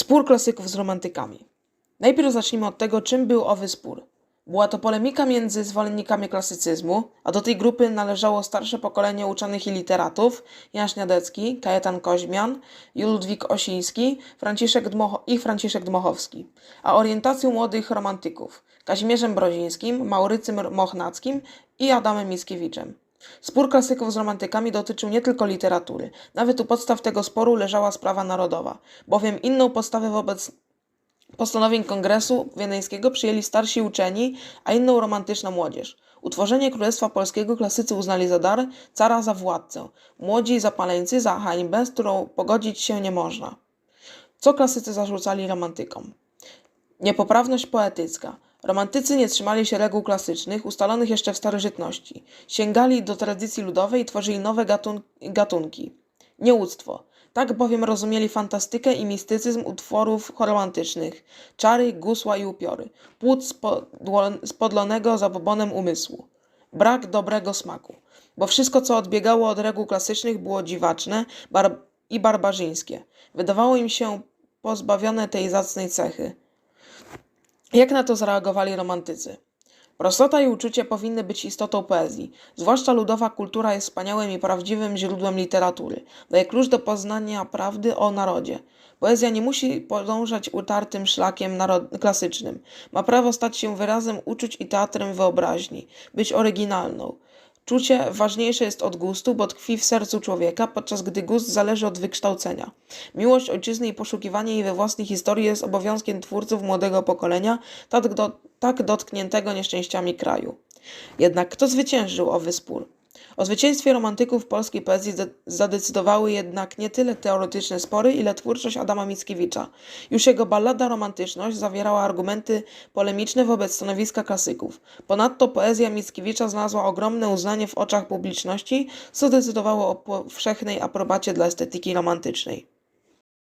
Spór klasyków z romantykami. Najpierw zacznijmy od tego, czym był owy spór. Była to polemika między zwolennikami klasycyzmu, a do tej grupy należało starsze pokolenie uczonych i literatów Jan Śniadecki, Kajetan Koźmian, Ludwik Osiński Franciszek Dmocho- i Franciszek Dmochowski, a orientacją młodych romantyków Kazimierzem Brodzińskim, Maurycym Mochnackim i Adamem Mickiewiczem. Spór klasyków z romantykami dotyczył nie tylko literatury. Nawet u podstaw tego sporu leżała sprawa narodowa, bowiem inną postawę wobec postanowień Kongresu Wiedeńskiego przyjęli starsi uczeni, a inną romantyczna młodzież. Utworzenie Królestwa Polskiego klasycy uznali za dar, cara za władcę, młodzi zapaleńcy za hańbę, z którą pogodzić się nie można. Co klasycy zarzucali romantykom? Niepoprawność poetycka. Romantycy nie trzymali się reguł klasycznych, ustalonych jeszcze w starożytności. Sięgali do tradycji ludowej i tworzyli nowe gatun- gatunki. Nieuctwo. Tak bowiem rozumieli fantastykę i mistycyzm utworów romantycznych, czary, gusła i upiory, płód spodlonego zabobonem umysłu. Brak dobrego smaku, bo wszystko, co odbiegało od reguł klasycznych, było dziwaczne bar- i barbarzyńskie. Wydawało im się pozbawione tej zacnej cechy. Jak na to zareagowali romantycy? Prostota i uczucie powinny być istotą poezji. Zwłaszcza ludowa kultura jest wspaniałym i prawdziwym źródłem literatury. Daje klucz do poznania prawdy o narodzie. Poezja nie musi podążać utartym szlakiem klasycznym. Ma prawo stać się wyrazem uczuć i teatrem wyobraźni, być oryginalną. Czucie ważniejsze jest od gustu, bo tkwi w sercu człowieka, podczas gdy gust zależy od wykształcenia. Miłość ojczyzny i poszukiwanie jej we własnej historii jest obowiązkiem twórców młodego pokolenia, tak, do, tak dotkniętego nieszczęściami kraju. Jednak kto zwyciężył owy spór? O zwycięstwie romantyków polskiej poezji zadecydowały jednak nie tyle teoretyczne spory, ile twórczość Adama Mickiewicza. Już jego ballada Romantyczność zawierała argumenty polemiczne wobec stanowiska klasyków. Ponadto poezja Mickiewicza znalazła ogromne uznanie w oczach publiczności, co decydowało o powszechnej aprobacie dla estetyki romantycznej.